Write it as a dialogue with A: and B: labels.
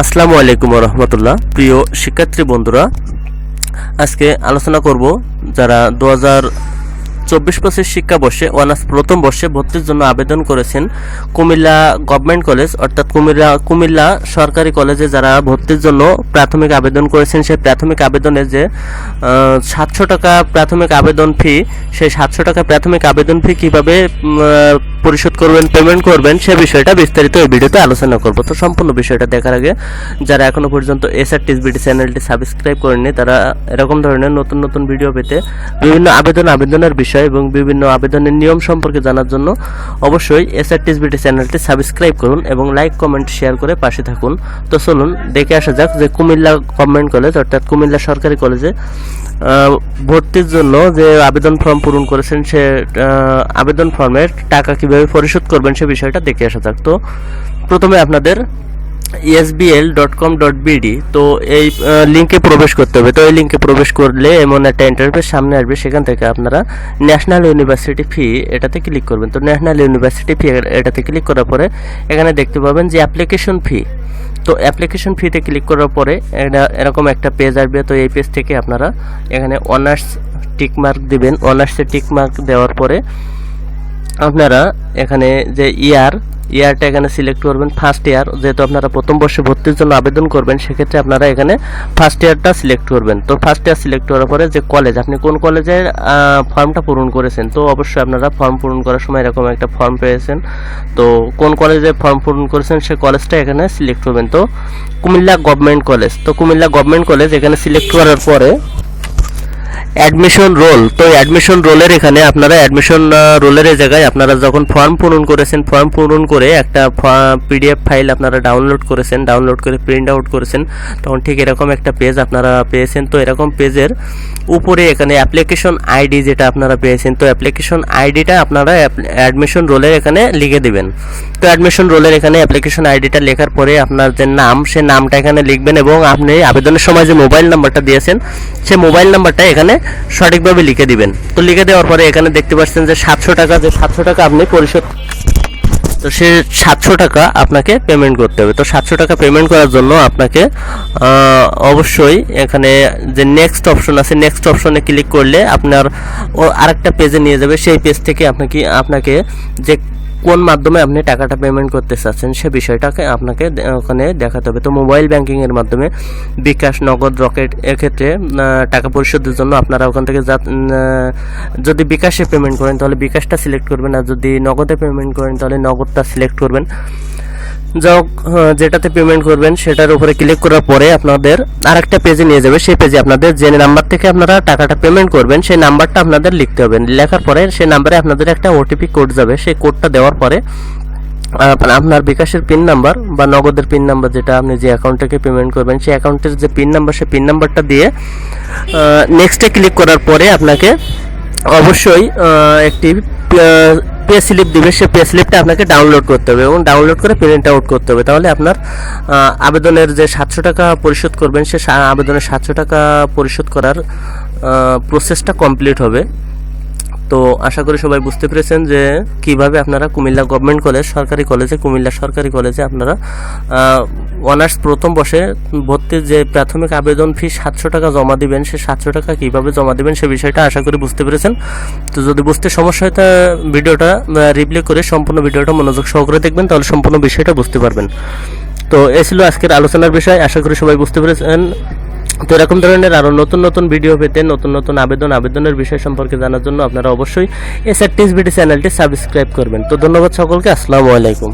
A: আসসালামু আলাইকুম রহমতুল্লাহ। প্রিয় শিক্ষার্থী বন্ধুরা আজকে আলোচনা করব যারা দু হাজার চব্বিশ পঁচিশ শিক্ষাবর্ষে অনার্স প্রথম বর্ষে ভর্তির জন্য আবেদন করেছেন কুমিল্লা গভর্নমেন্ট কলেজ, অর্থাৎ কুমিল্লা কুমিল্লা সরকারি কলেজে যারা ভর্তির জন্য প্রাথমিক আবেদন করেছেন, সেই প্রাথমিক আবেদনে যে সাতশো টাকা প্রাথমিক আবেদন ফি সেই সাতশো টাকা প্রাথমিক আবেদন ফি কীভাবে পরিশোধ করবেন পেমেন্ট করবেন, সে বিষয়টা বিস্তারিত এই ভিডিওতে আলোচনা করব। তো সম্পূর্ণ বিষয়টা দেখার আগে যারা এখনও পর্যন্ত এসআর টিসবিডি চ্যানেলটি সাবস্ক্রাইব করেননি, তারা এরকম ধরনের নতুন নতুন ভিডিও পেতে বিভিন্ন আবেদন, আবেদনের বিষয় এবং বিভিন্ন আবেদনের নিয়ম সম্পর্কে জানার জন্য অবশ্যই এসআর টিসবিডি চ্যানেলটি সাবস্ক্রাইব করুন এবং লাইক কমেন্ট শেয়ার করে পাশে থাকুন। তো চলুন, দেখে আসা যাক যে কুমিল্লা গভর্নমেন্ট কলেজ অর্থাৎ কুমিল্লা সরকারি কলেজে ভর্তির জন্য যে আবেদন ফর্ম পূরণ করেছেন সে আবেদন ফর্মের টাকা কীভাবে পরিশোধ করবেন সে বিষয়টা দেখে আসা যাক। তো প্রথমে আপনাদের SBL dot com dot BD তো এই লিঙ্কে প্রবেশ করতে হবে। তো এই লিঙ্কে প্রবেশ করলে এমন একটা ইন্টারফেস সামনে আসবে, সেখান থেকে আপনারা ন্যাশনাল ইউনিভার্সিটি ফি এটাতে ক্লিক করবেন। তো ন্যাশনাল ইউনিভার্সিটি ফি এটাতে ক্লিক করার পরে এখানে দেখতে পাবেন যে অ্যাপ্লিকেশন ফি তো অ্যাপ্লিকেশন ফিতে ক্লিক করার পরে এরকম একটা পেজ আসবে। তো এই পেজ থেকে আপনারা এখানে অনার্স টিক মার্ক দিবেন। অনার্সে টিক মার্ক দেওয়ার পরে আপনারা এখানে যে ইয়ার ইয়ারটা এখানে সিলেক্ট করবেন ফার্স্ট ইয়ার যেহেতু আপনারা প্রথম বর্ষে ভর্তির জন্য আবেদন করবেন, সেক্ষেত্রে আপনারা এখানে ফার্স্ট ইয়ারটা সিলেক্ট করবেন। তো ফার্স্ট ইয়ার সিলেক্ট করার পরে যে কলেজ আপনি কোন কলেজের ফর্মটা পূরণ করেছেন? তো অবশ্যই আপনারা ফর্ম পূরণ করার সময় এরকম একটা ফর্ম পেয়েছেন। তো কোন কলেজে ফর্ম পূরণ করেছেন, সে কলেজটা এখানে সিলেক্ট করবেন। তো কুমিল্লা গভর্নমেন্ট কলেজ তো কুমিল্লা গভর্নমেন্ট কলেজ এখানে সিলেক্ট করার পরে অ্যাডমিশন রোল তো অ্যাডমিশন রোলের এখানে আপনারা অ্যাডমিশন রোলের জায়গায় আপনারা যখন ফর্ম পূরণ করেছেন ফর্ম পূরণ করে একটা পিডিএফ ফাইল আপনারা ডাউনলোড করেছেন ডাউনলোড করে প্রিন্ট আউট করেছেন, তখন ঠিক এরকম একটা পেজ আপনারা পেয়েছেন। তো এরকম পেজের উপরে এখানে অ্যাপ্লিকেশন আইডি যেটা আপনারা পেয়েছেন, তো অ্যাপ্লিকেশন আইডিটা আপনারা অ্যাডমিশন রোলের এখানে লিখে দিবেন। তো অ্যাডমিশন রোলের এখানে অ্যাপ্লিকেশন আইডিটা লেখার পরে আপনার যে নাম, সে নামটা এখানে লিখবেন এবং আপনি আবেদনের সময় যে মোবাইল নাম্বারটা দিয়েছেন, সে মোবাইল নাম্বারটা এখানে সঠিকভাবে লিখে দিবেন। তো লিখে দেওয়ার পরে এখানে দেখতে পাচ্ছেন যে সাতশো টাকা, যে সাতশো টাকা আপনি পরিশোধ তো সে সাতশো টাকা আপনাকে পেমেন্ট করতে হবে। তো সাতশো টাকা পেমেন্ট করার জন্য আপনাকে অবশ্যই এখানে যে নেক্সট অপশন আছে নেক্সট অপশনে ক্লিক করলে আপনার আরেকটা পেজে নিয়ে যাবে। সেই পেজ থেকে আপনাকে আপনাকে যে কোন মাধ্যমে আপনি টাকাটা পেমেন্ট করতে চাচ্ছেন সে বিষয়টাকে আপনাকে ওখানে দেখাতে হবে। তো মোবাইল ব্যাংকিংয়ের মাধ্যমে বিকাশ, নগদ, রকেট এক্ষেত্রে টাকা পরিশোধের জন্য আপনারা ওখান থেকে যা যদি বিকাশে পেমেন্ট করেন তাহলে বিকাশটা সিলেক্ট করবেন আর যদি নগদে পেমেন্ট করেন তাহলে নগদটা সিলেক্ট করবেন। যাও যেটাতে পেমেন্ট করবেন, সেটার উপরে ক্লিক করার পরে আপনাদের আরেকটা পেজে নিয়ে যাবে। সেই পেজে আপনাদের যে নাম্বার থেকে আপনারা টাকাটা পেমেন্ট করবেন, সেই নাম্বারটা আপনাদের লিখতে হবে। লেখার পরে সেই নাম্বারে আপনাদের একটা ওটিপি কোড যাবে। সেই কোডটা দেওয়ার পরে আপনার বিকাশের পিন নাম্বার বা নগদের পিন নাম্বার যেটা আপনি যে অ্যাকাউন্ট থেকে পেমেন্ট করবেন, সেই অ্যাকাউন্টের যে পিন নাম্বার সেই পিন নাম্বারটা দিয়ে নেক্সটে ক্লিক করার পরে আপনাকে অবশ্যই একটি পে স্লিপ দিবে, সে পে স্লিপটা আপনাকে ডাউনলোড করতে হবে এবং ডাউনলোড করে প্রিন্ট আউট করতে হবে। তাহলে আপনার আবেদনের যে সাতশো টাকা পরিশোধ করবেন, সা- আবেদনের সাতশো টাকা পরিশোধ করার প্রসেসটা কমপ্লিট হবে। তো আশা করি সবাই বুঝতে পেরেছেন যে কীভাবে আপনারা কুমিল্লা গভর্নমেন্ট কলেজ, সরকারি কলেজে, কুমিল্লা সরকারি কলেজে আপনারা অনার্স প্রথম বসে ভর্তির যে প্রাথমিক আবেদন ফি সাতশো টাকা জমা দিবেন, সে সাতশো টাকা কীভাবে জমা দিবেন সে বিষয়টা আশা করি বুঝতে পেরেছেন। তো যদি বুঝতে সমস্যা হয় তা ভিডিওটা রিপ্লে করে সম্পূর্ণ ভিডিওটা মনোযোগ সহকারে দেখবেন, তাহলে সম্পূর্ণ বিষয়টা বুঝতে পারবেন। তো এ ছিল আজকের আলোচনার বিষয়, আশা করি সবাই বুঝতে পেরেছেন। তো এরকম ধরনের আরও নতুন নতুন ভিডিও পেতে, নতুন নতুন আবেদন, আবেদনের বিষয় সম্পর্কে জানার জন্য আপনারা অবশ্যই এস আর টিএস ভিডি চ্যানেলটি সাবস্ক্রাইব করবেন। তো ধন্যবাদ সকলকে, আসসালামু আলাইকুম।